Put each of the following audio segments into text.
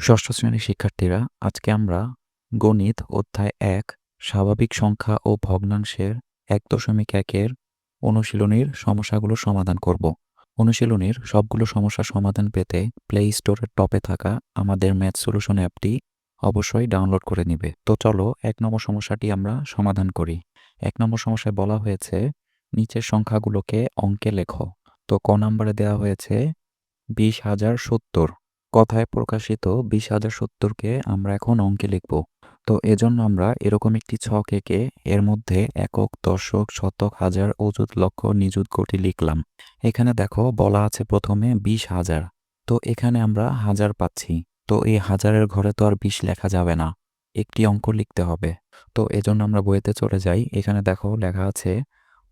ষষ্ঠ শ্রেণির শিক্ষার্থীরা, আজকে আমরা গণিত অধ্যায় এক, স্বাভাবিক সংখ্যা ও ভগ্নাংশের এক দশমিক একের অনুশীলনীর সমস্যাগুলো সমাধান করব। অনুশীলনীর সবগুলো সমস্যার সমাধান পেতে প্লে স্টোরের টপে থাকা আমাদের ম্যাথ সলিউশন অ্যাপটি অবশ্যই ডাউনলোড করে নিবে। তো চলো, এক নম্বর সমস্যাটি আমরা সমাধান করি। এক নম্বর সমস্যায় বলা হয়েছে, নিচের সংখ্যাগুলোকে অঙ্কে লেখো। তো ক নম্বরে দেওয়া হয়েছে, বিশ হাজার সত্তর। কথায় প্রকাশিত বিশ হাজার সত্তরকে আমরা এখন অঙ্কে লিখব। তো এজন্য আমরা এরকম একটি ছক এঁকে এর মধ্যে একক, দশক, শতক, হাজার, অযুত, লক্ষ, নিযুত, কোটি লিখলাম। এখানে দেখো বলা আছে প্রথমে বিশ হাজার। তো এখানে আমরা হাজার পাচ্ছি। তো এই হাজারের ঘরে তো আর বিশ লেখা যাবে না। একটি অঙ্ক লিখতে হবে। তো এজন্য আমরা বইতে চলে যাই। এখানে দেখো লেখা আছে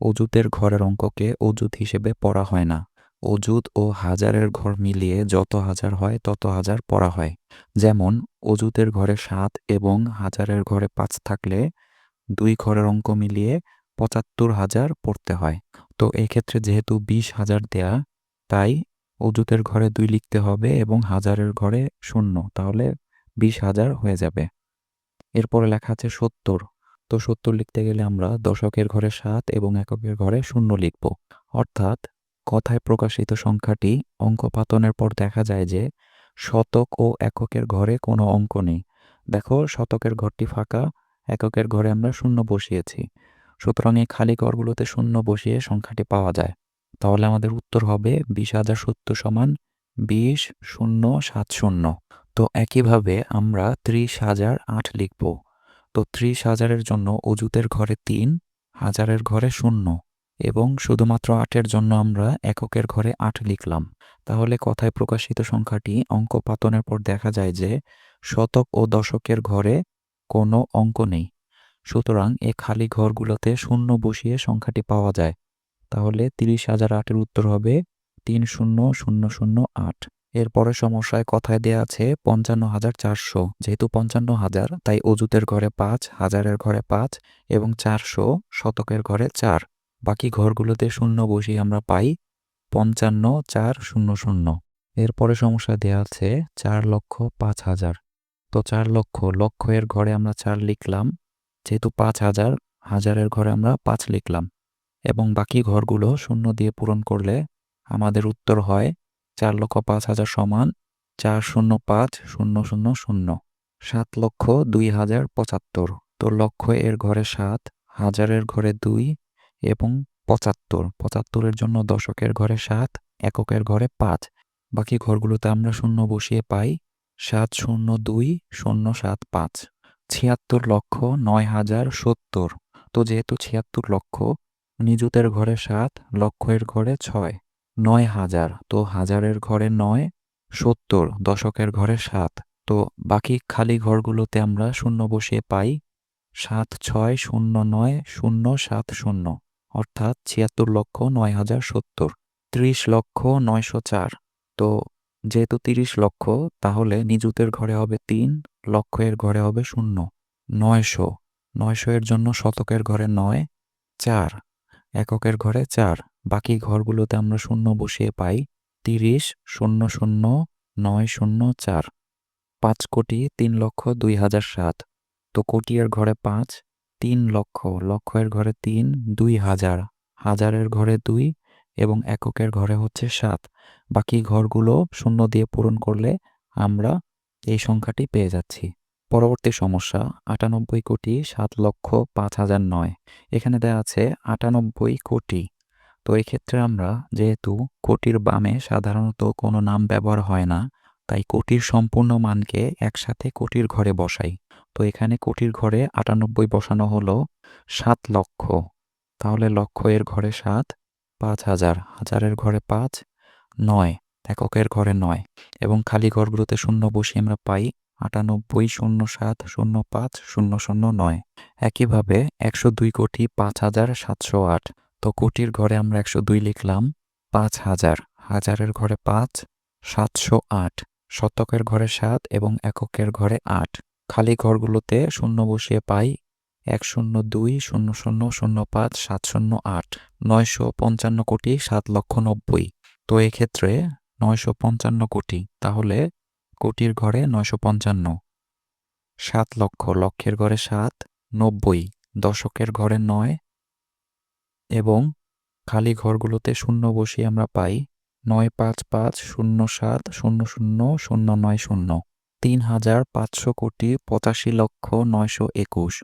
অজুতের ঘরের অঙ্ককে অজুত হিসেবে পড়া হয় না। অজুত ও হাজারের ঘর মিলিয়ে যত হাজার হয়, তত হাজার পড়া হয়। যেমন অজুতের ঘরে সাত এবং হাজারের ঘরে পাঁচ থাকলে দুই ঘরের অঙ্ক মিলিয়ে পঁচাত্তর হাজার পড়তে হয়। তো এক্ষেত্রে যেহেতু বিশ হাজার দেয়া, তাই অজুতের ঘরে দুই লিখতে হবে এবং হাজারের ঘরে শূন্য, তাহলে বিশ হাজার হয়ে যাবে। এরপরে লেখা আছে সত্তর। তো সত্তর লিখতে গেলে আমরা দশকের ঘরে সাত এবং এককের ঘরে শূন্য লিখব। অর্থাৎ কথায় প্রকাশিত সংখ্যাটি অঙ্ক পাতনের পর দেখা যায় যে শতক ও এককের ঘরে কোনো অঙ্ক নেই। দেখো, শতকের ঘরটি ফাঁকা, এককের ঘরে আমরা শূন্য বসিয়েছি। সুতরাং এই খালি ঘরগুলোতে শূন্য বসিয়ে সংখ্যাটি পাওয়া যায়। তাহলে আমাদের উত্তর হবে বিশ হাজার সত্তর সমান বিশ শূন্য সাত শূন্য। তো একইভাবে আমরা ত্রিশ হাজার আট লিখব। তো ত্রিশ হাজারের জন্য অজুতের ঘরে তিন, হাজারের ঘরে শূন্য। এবং শুধুমাত্র আটের জন্য আমরা এককের ঘরে আট লিখলাম। তাহলে কথায় প্রকাশিত সংখ্যাটি অঙ্ক পাতনের পর দেখা যায় যে শতক ও দশকের ঘরে কোনো অঙ্ক নেই। সুতরাং এ খালি ঘরগুলোতে শূন্য বসিয়ে সংখ্যাটি পাওয়া যায়। তাহলে তিরিশ হাজার আটের উত্তর হবে তিন শূন্য শূন্য শূন্য আট। এরপরে সমস্যায় কথায় দেয়া আছে পঞ্চান্ন হাজার চারশো। যেহেতু পঞ্চান্ন হাজার, তাই অজুতের ঘরে পাঁচ, হাজারের ঘরে পাঁচ এবং চারশো, শতকের ঘরে চার। বাকি ঘরগুলোতে শূন্য বসিয়ে আমরা পাই পঞ্চান্ন, চার, শূন্য শূন্য। এরপরে সমস্যা দেওয়া আছে চার লক্ষ পাঁচ হাজার। তো চার লক্ষ লক্ষ এর ঘরে আমরা চার লিখলাম, যেহেতু পাঁচ হাজার, হাজারের ঘরে আমরা পাঁচ লিখলাম। এবং বাকি ঘরগুলো শূন্য দিয়ে পূরণ করলে আমাদের উত্তর হয় চার লক্ষ পাঁচ হাজার সমান চার, শূন্য, পাঁচ, শূন্য শূন্য শূন্য। সাত লক্ষ দুই হাজার পঁচাত্তর। তো লক্ষ এর ঘরে সাত, হাজারের ঘরে দুই এবং পঁচাত্তর। পঁচাত্তরের জন্য দশকের ঘরে সাত, এককের ঘরে পাঁচ। বাকি ঘরগুলোতে আমরা শূন্য বসিয়ে পাই সাত শূন্য দুই, শূন্য সাত পাঁচ। ছিয়াত্তর লক্ষ নয় হাজার সত্তর। তো যেহেতু ছিয়াত্তর লক্ষ, নিযুতের ঘরে সাত লক্ষের ঘরে ছয়, নয় হাজার। তো হাজারের ঘরে নয়, সত্তর। দশকের ঘরে সাত। তো বাকি খালি ঘরগুলোতে আমরা শূন্য বসিয়ে পাই সাত ছয় শূন্য নয় শূন্য সাত শূন্য। অর্থাৎ ছিয়াত্তর লক্ষ নয় হাজার সত্তর। ত্রিশ লক্ষ নয়শো চার। তো যেহেতু তিরিশ লক্ষ, তাহলে নিযুতের ঘরে হবে তিন, লক্ষের ঘরে হবে শূন্য। নয়শো। নয়শো এর জন্য শতকের ঘরে নয়, চার। এককের ঘরে চার। বাকি ঘরগুলোতে আমরা শূন্য বসিয়ে পাই তিরিশ, শূন্য শূন্য, নয় শূন্য চার। পাঁচ কোটি তিন লক্ষ দুই হাজার সাত। তো কোটির ঘরে পাঁচ তিন লক্ষ, লক্ষের ঘরে তিন, দুই হাজার, হাজারের ঘরে দুই এবং এককের ঘরে হচ্ছে সাত। বাকি ঘরগুলো শূন্য দিয়ে পূরণ করলে আমরা এই সংখ্যাটি পেয়ে যাচ্ছি। পরবর্তী সমস্যা, আটানব্বই কোটি সাত লক্ষ পাঁচ হাজার নয়। এখানে দেওয়া আছে আটানব্বই কোটি। তো এক্ষেত্রে আমরা যেহেতু কোটির বামে সাধারণত কোনো নাম ব্যবহার হয় না, তাই কোটির সম্পূর্ণ মানকে একসাথে কোটির ঘরে বসাই। তো এখানে কোটির ঘরে আটানব্বই বসানো হলো সাত লক্ষ। তাহলে লক্ষ এর ঘরে সাত, পাঁচ হাজার। হাজারের ঘরে পাঁচ, নয়। এককের ঘরে নয়। এবং খালি ঘরগুলোতে শূন্য বসিয়ে আমরা পাই আটানব্বই শূন্য সাত শূন্য পাঁচ শূন্য শূন্য নয়। একইভাবে একশো দুই কোটি পাঁচ হাজার সাতশো আট। তো কোটির ঘরে আমরা একশো দুই লিখলাম পাঁচ হাজার। হাজারের ঘরে পাঁচ, সাতশো আট। শতকের ঘরে সাত এবং এককের ঘরে আট। খালি ঘরগুলোতে শূন্য বসিয়ে পাই এক শূন্য দুই, শূন্য শূন্য শূন্য পাঁচ, সাত শূন্য আট, নয়শো পঞ্চান্ন কোটি সাত লক্ষ নব্বই। তো এক্ষেত্রে নয়শো পঞ্চান্ন কোটি, তাহলে কোটির ঘরে নয়শো পঞ্চান্ন। সাত লক্ষ, লক্ষের ঘরে সাত, নব্বই, দশকের ঘরে নয়। এবং খালি ঘরগুলোতে শূন্য বসিয়ে আমরা পাই নয় পাঁচ পাঁচ, শূন্য সাত, শূন্য শূন্য শূন্য নয় শূন্য। তিন হাজার পাঁচশো কোটি পঁচাশি লক্ষ নয়শো একুশ।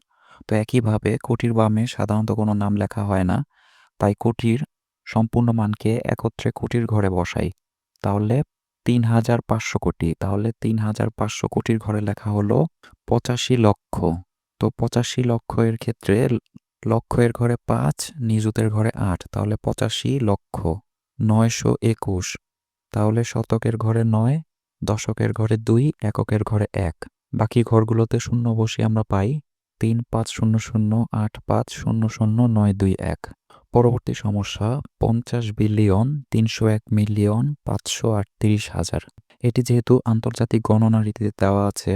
তো একইভাবে কোটির বামে সাধারণত কোনো নাম লেখা হয় না, তাই কোটির সম্পূর্ণ মানকে একত্রে কোটির ঘরে বসাই। তাহলে তিন হাজার পাঁচশো কোটি, তাহলে তিন হাজার পাঁচশো কোটির ঘরে লেখা হলো পঁচাশি লক্ষ। তো পঁচাশি লক্ষ এর ক্ষেত্রে লক্ষ এর ঘরে পাঁচ, নিযুতের ঘরে আট, তাহলে পঁচাশি লক্ষ নয়শো একুশ। তাহলে শতকের ঘরে নয় দশকের ঘরে দুই, এককের ঘরে এক। বাকি ঘরগুলোতে শূন্য বসিয়ে আমরা পাই তিন পাঁচ শূন্য শূন্য, আট পাঁচ শূন্য শূন্য, নয় দুই এক। পরবর্তী সমস্যা, পঞ্চাশ বিলিয়ন তিনশো এক মিলিয়ন পাঁচশো আটত্রিশ হাজার। এটি যেহেতু আন্তর্জাতিক গণনা রীতিতে দেওয়া আছে,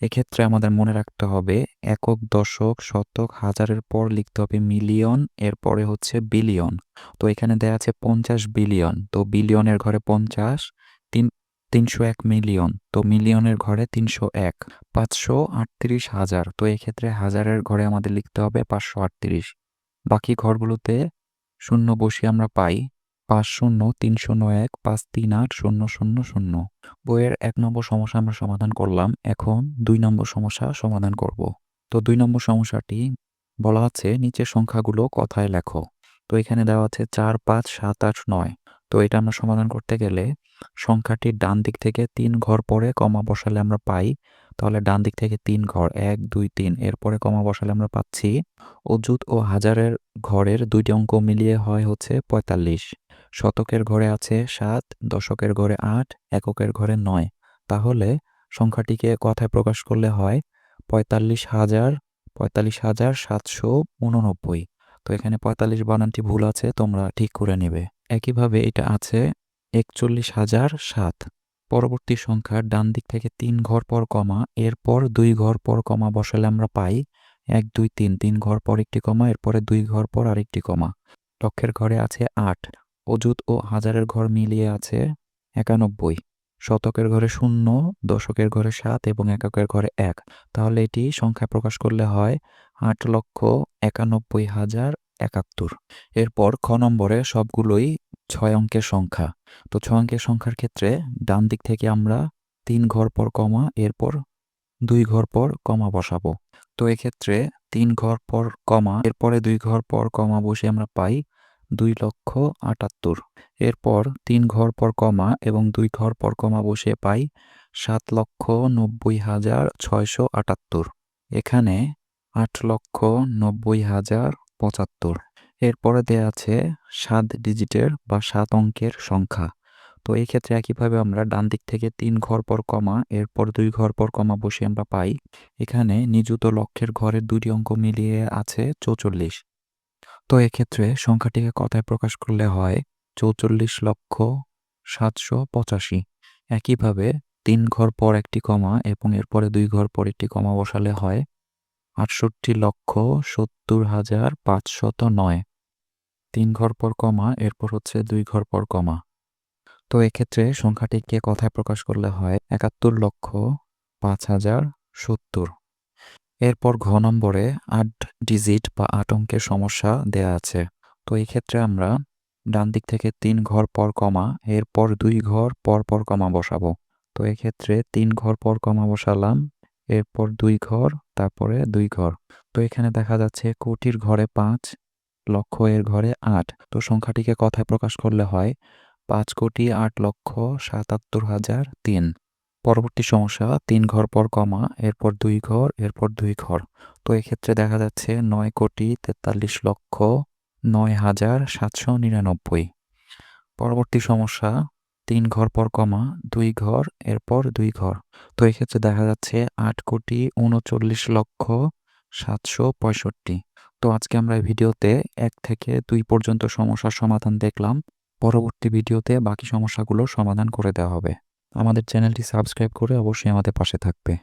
এক্ষেত্রে আমাদের মনে রাখতে হবে একক, দশক, শতক, হাজারের পর লিখতে হবে মিলিয়ন, এরপরে হচ্ছে বিলিয়ন। তো এখানে দেয়া আছে পঞ্চাশ বিলিয়ন। তো বিলিয়নের ঘরে পঞ্চাশ তিনশো এক মিলিয়ন, তো মিলিয়নের ঘরে তিনশো এক। পাঁচশো আটত্রিশ হাজার, তো এক্ষেত্রে হাজারের ঘরে আমাদের লিখতে হবে পাঁচশো আটত্রিশ। বাকি ঘরগুলোতে শূন্য বসিয়ে আমরা পাই পাঁচ শূন্য তিন শূন্য এক, পাঁচ তিন আট, শূন্য শূন্য শূন্য। বইয়ের এক নম্বর সমস্যা আমরা সমাধান করলাম, এখন দুই নম্বর সমস্যা সমাধান করব। তো দুই নম্বর সমস্যাটি বলা আছে, নিচের সংখ্যাগুলো কথায় লেখো। তো এখানে দেওয়া আছে চার পাঁচ সাত আট নয়। তো এটা আমরা সমাধান করতে গেলে সংখ্যাটির ডান দিক থেকে তিন ঘর পরে কমা বসালে আমরা পাই। তাহলে ডান দিক থেকে তিন ঘর, এক, দুই, তিন, এরপরে কমা বসালে আমরা পাচ্ছি অযুত ও হাজারের ঘরের দুইটি অঙ্ক মিলিয়ে হয় হচ্ছে পঁয়তাল্লিশ। শতকের ঘরে আছে সাত, দশকের ঘরে আট, এককের ঘরে নয়। তাহলে সংখ্যাটিকে কথায় প্রকাশ করলে হয় পঁয়তাল্লিশ হাজার পঁয়তাল্লিশ হাজার সাতশো উননব্বই। তো এখানে পঁয়তাল্লিশ বানানটি ভুল আছে, তোমরা ঠিক করে নেবে। একইভাবে এটা আছে একচল্লিশ হাজার সাত। পরবর্তী সংখ্যার ডান দিক থেকে তিন ঘর পর কমা, এরপর দুই ঘর পর কমা বসালে আমরা পাই এক, দুই, তিন। তিন ঘর পর একটি কমা, এরপরে দুই ঘর পর আরেকটি কমা। লক্ষের ঘরে আছে আট। অযুত ও হাজারের ঘর মিলিয়ে আছে একানব্বই। শতকের ঘরে শূন্য, দশকের ঘরে সাত এবং এককের ঘরে এক। তাহলে এটি সংখ্যায় প্রকাশ করলে হয় আট লক্ষ একানব্বই হাজার একাত্তর। এরপর খ নম্বরে সবগুলোই ছয় অঙ্কের সংখ্যা। তো ছয় অঙ্কের সংখ্যার ক্ষেত্রে ডান দিক থেকে আমরা তিন ঘর পর কমা, এরপর দুই ঘর পর কমা বসাবো। তো এক্ষেত্রে তিন ঘর পর কমা, এরপরে দুই ঘর পর কমা বসে আমরা পাই দুই লক্ষ আটাত্তর। এরপর তিন ঘর পর কমা এবং দুই ঘর পর কমা বসে পাই সাত লক্ষ নব্বই হাজার ছয়শো আটাত্তর। এখানে আট লক্ষ নব্বই হাজার পঁচাত্তর। এরপরে দেয়া আছে সাত ডিজিটের বা সাত অঙ্কের সংখ্যা। তো এই ক্ষেত্রে একইভাবে আমরা ডান দিক থেকে তিন ঘর পর কমা, এরপর দুই ঘর পর কমা বসে আমরা পাই। এখানে নিযুত লক্ষের ঘরের দুটি অঙ্ক মিলিয়ে আছে চৌচল্লিশ। তো এক্ষেত্রে সংখ্যাটিকে কথায় প্রকাশ করলে হয় চৌচল্লিশ লক্ষ সাতশো পঁচাশি। একইভাবে তিন ঘর পর একটি কমা এবং এরপরে দুই ঘর পর একটি কমা বসালে হয় আটষট্টি লক্ষ সত্তর হাজার পাঁচশত নয়। তিন ঘর পর কমা, এরপর হচ্ছে দুই ঘর পর কমা। তো এক্ষেত্রে সংখ্যাটিকে কথায় প্রকাশ করলে হয়? একাত্তর লক্ষ পাঁচ হাজার সত্তর। এরপর ঘ নম্বরে আট ডিজিট বা আট অঙ্কের সমস্যা দেয়া আছে। তো এই ক্ষেত্রে আমরা ডান দিক থেকে তিন ঘর পর কমা, এরপর দুই ঘর পর পর কমা বসাবো। তো এক্ষেত্রে তিন ঘর পর কমা বসালাম এরপর দুই ঘর, তারপরে দুই ঘর। তো এখানে দেখা যাচ্ছে কোটির ঘরে পাঁচ, লক্ষ এর ঘরে আট। তো সংখ্যাটিকে কথায় প্রকাশ করলে হয় পাঁচ কোটি আট লক্ষ সাতাত্তর হাজার তিন। পরবর্তী সমস্যা, তিন ঘর পর কমা, এরপর দুই ঘর, এরপর দুই ঘর। তো এক্ষেত্রে দেখা যাচ্ছে নয় কোটি তেতাল্লিশ লক্ষ নয় হাজার সাতশো নিরানব্বই। পরবর্তী সমস্যা তিন ঘর পর কমা, দুই ঘর, এরপর দুই ঘর। তো এক্ষেত্রে দেখা যাচ্ছে আট কোটি উনচল্লিশ লক্ষ সাতশো পঁয়ষট্টি। তো আজকে আমরা এই ভিডিওতে এক থেকে দুই পর্যন্ত সমস্যার সমাধান দেখলাম। পরবর্তী ভিডিওতে বাকি সমস্যাগুলো সমাধান করে দেওয়া হবে। আমাদের চ্যানেলটি সাবস্ক্রাইব করে অবশ্যই আমাদের পাশে থাকবে।